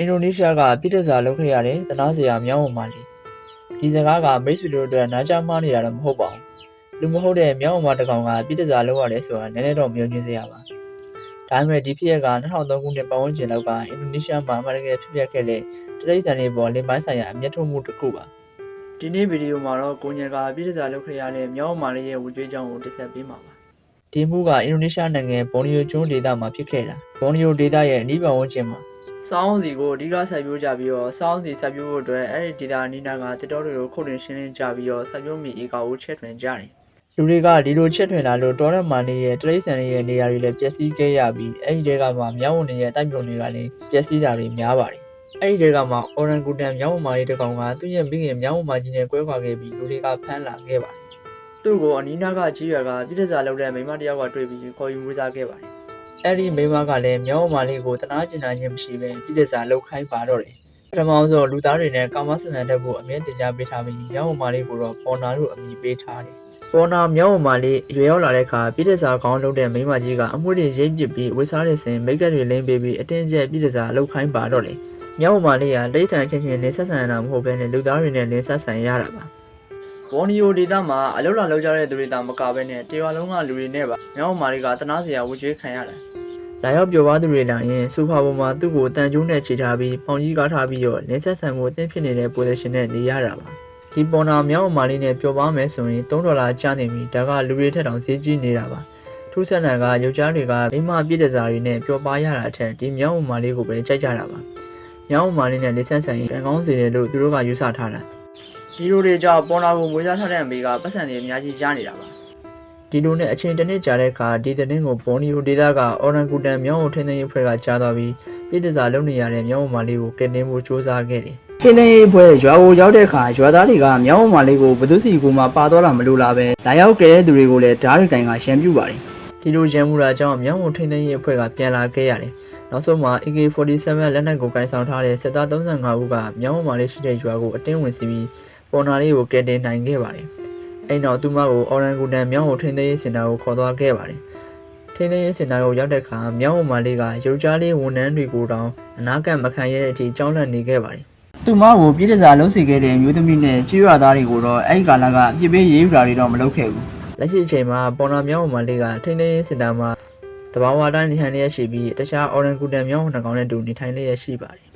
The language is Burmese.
အင်ဒိုနီးရှားကပြည်ထစာလုပ်ခဲ့ရတဲ့တနာစရာမြောင်းဝမာလီဒီစကားကမိတ်ဆွေတို့အတွက်နားကြားမှားနေတာတော့မဟုတ်ပါဘူးလူမဟုတ်တဲ့မြောင်းဝမာတစ်ကောင်ကပြည်ထစာလုပ်ရတယ်ဆိုတာနည်းနည်းတော့မျိုးညွှန်းစရာပါဒါပေမဲ့ဒီဖြစ်ရက်က2003ခုနှစ်ပတ်ဝန်းကျင်လောက်ကအင်ဒိုနီးရှားမှာအမှန်တကယ်ဖြစ်ပျက်ခဲ့တဲ့တရိတ်ဆန်တွေပေါ်လင်ပိုင်းဆိုင်ရာအမျက်ထုတ်မှုတစ်ခုပါဒီနေ့ဗီဒီယိုမှာတော့ကိုညင်ကပြည်ထစာလုပ်ခဲ့ရတဲ့မြောင်းဝမာလီရဲ့ဝကြွေးကြောင်းကိုတင်ဆက်ပေးမှာပါဒီမှုကအင်ဒိုနီးရှားနိုင်ငံဘော်နီယိုကျွန်းဒေသမှာဖြစ်ခဲ့တာဘော်နီယိုဒေသရဲ့အနီးပတ်ဝန်းကျင်မှာ စောင်းစီကိုအဓိကဆက်ပြိုးကြပြီးတော့စောင်းစီဆက်ပြိုးဖို့အတွက်အဲ့ဒီဒေတာနီးနာကတစ်တော်တွေကိုခုတ်တင်ရှင်းလင်းကြပြီးတော့ဆက်ပြိုးမီဧကကိုချက်ထွင်ကြတယ်။လူတွေကဒီလိုချက်ထွင်လာလို့တော်ရမာနေရဲ့တရိတ်ဆန်တွေရဲ့နေရာတွေလည်းပျက်စီးခဲ့ရပြီးအဲ့ဒီတဲကမှမြောင်းဝင်တွေရဲ့တိုက်ပြုံတွေကလည်းပျက်စီးတာတွေများပါတယ်။အဲ့ဒီတဲကမှအော်ရန်ဂူတန်မြောင်းဝင်မာလေးတစ်ကောင်ကသူ့ရဲ့မိခင်မြောင်းဝင်မာကြီးနဲ့ကွဲခွာခဲ့ပြီးလူတွေကဖမ်းလာခဲ့ပါတယ်။သူ့ကိုအနီးနားကကြီးရွာကပြည်ထစာလုပ်တဲ့မိန်းမတစ်ယောက်ကတွေ့ပြီးခေါ်ယူမွေးစားခဲ့ပါတယ်။ အဲ့ဒီမိန်းမကလည်းမြောင်းမာလေးကိုတနာကျင်နာခြင်းမရှိပဲပြည်သက်စာလောက်ခိုင်းပါတော့တယ်ပထမဆုံးလူသားတွေနဲ့ကာမဆန်ဆန်တက်ဖို့အမြဲတင် जा ပေးထားပြီးမြောင်းမာလေးကိုတော့ပေါ်နာလို့အမည်ပေးထားတယ်ပေါ်နာမြောင်းမာလေးရွေရောက်လာတဲ့အခါပြည်သက်စာခေါင်းလုံးတဲ့မိန်းမကြီးကအမှုတွေရိပ်ပစ်ပြီးဝေစားတဲ့စဉ်မိတ်ကပ်တွေလင်းပေးပြီးအတင်းကျပ်ပြည်သက်စာလောက်ခိုင်းပါတော့တယ်မြောင်းမာလေးကတိတ်ဆန်ချင်းချင်းလင်းဆက်ဆန်တာမဟုတ်ဘဲနဲ့လူသားတွေနဲ့လင်းဆက်ဆန်ရတာပါဘော်နီယိုဒေသမှာအလောက်လာလောက်ကြတဲ့သူတွေတာမကဘဲနဲ့တေဝါလုံးကလူတွေနဲ့ပါမြောင်းမာလေးကတနာစရာဝကြွေးခံရတယ် လာရောက်ပြောပါသူတွေလာရင်စူဖာပေါ်မှာသူ့ကိုတန်ကျုံးနဲ့ခြေထားပြီးပေါင်ကြီးကားထားပြီးတော့လင်းဆက်ဆန်ကိုအသင့်ဖြစ်နေတဲ့ position နဲ့နေရတာပါဒီပေါ်နာမြောက်အမာလေးနဲ့ပြောပါမယ်ဆိုရင်3ဒေါ်လာကျနေပြီဒါကလူတွေထက်တောင်ဈေးကြီးနေတာပါထူးဆန်းတာကယောက်ျားတွေကမိမပြည့်တဲ့စာတွေနဲ့ပြောပါရတာအထက်ဒီမြောက်အမာလေးကိုပဲကြိုက်ကြတာပါမြောက်အမာလေးနဲ့လင်းဆက်ဆန်ရင်ကံကောင်းစေတယ်လို့သူတို့ကယူဆထားတာဒီလိုတွေကြောင့်ပေါ်နာကိုမွေးစားထားတဲ့အမေကပတ်စံတွေအများကြီးရနေတာပါ ဒီလိုနဲ့အချိန်တစ်နှစ်ကြာတဲ့အခါဒီသတင်းကိုဘော်နီယိုဒေတာကအော်ရန်ဂူတန်မြောင်းကိုထိန်းသိမ်းရေးဖွဲ့ကကြားသွားပြီးပြည်တစားလုံနေရတဲ့မြောင်းဝမာလေးကိုကယ်တင်ဖို့စ조사ခဲ့တယ်။ထိန်းသိမ်းရေးဖွဲ့ရွာကိုရောက်တဲ့အခါရွာသားတွေကမြောင်းဝမာလေးကိုဘသူစီကူမှပါသွားတာမလို့လားပဲလာရောက်ကဲတဲ့သူတွေကိုလည်းဓာတ်ရိုက်တိုင်ကရံပြူပါတယ်။ဒီလိုရံမှုတာကြောင့်မြောင်းကိုထိန်းသိမ်းရေးဖွဲ့ကပြန်လာခဲ့ရတယ်။နောက်ဆုံးမှာ AK47 လက်နက်ကိုကင်ဆောင်ထားတဲ့စစ်သား35ဦးကမြောင်းဝမာလေးရှိတဲ့ရွာကိုအတင်းဝင်စီပြီးပေါ်နာလေးကိုကယ်တင်နိုင်ခဲ့ပါတယ်။ အဲ့နောက်သူမကိုအော်ရန်ဂူတန်မြောင်းကိုထိန်းသိမ်းရေးစင်တာကိုခေါ်သွားခဲ့ပါတယ်။ထိန်းသိမ်းရေးစင်တာကိုရောက်တဲ့အခါမြောင်းဝမာလေးကရုပ်ကြားလေးဝန်ထမ်းတွေကိုတောင်အနာကန့်မခံရတဲ့အထိကြောင်းလန့်နေခဲ့ပါတယ်။သူမကိုပြည်ထစာလုံးစီခဲ့တဲ့မျိုးသမီးနဲ့ကြေးရွာသားတွေကိုတော့အဲ့ဒီကာလကအပြစ်ပေးရေးယူတာတွေတော့မလုပ်ခဲ့ဘူး။လက်ရှိအချိန်မှာပေါ်နာမြောင်းဝမာလေးကထိန်းသိမ်းရေးစင်တာမှာတဘာဝတိုင်းနေထိုင်လျက်ရှိပြီးတခြားအော်ရန်ဂူတန်မြောင်းနှကောင်နဲ့တူနေထိုင်လျက်ရှိပါတယ်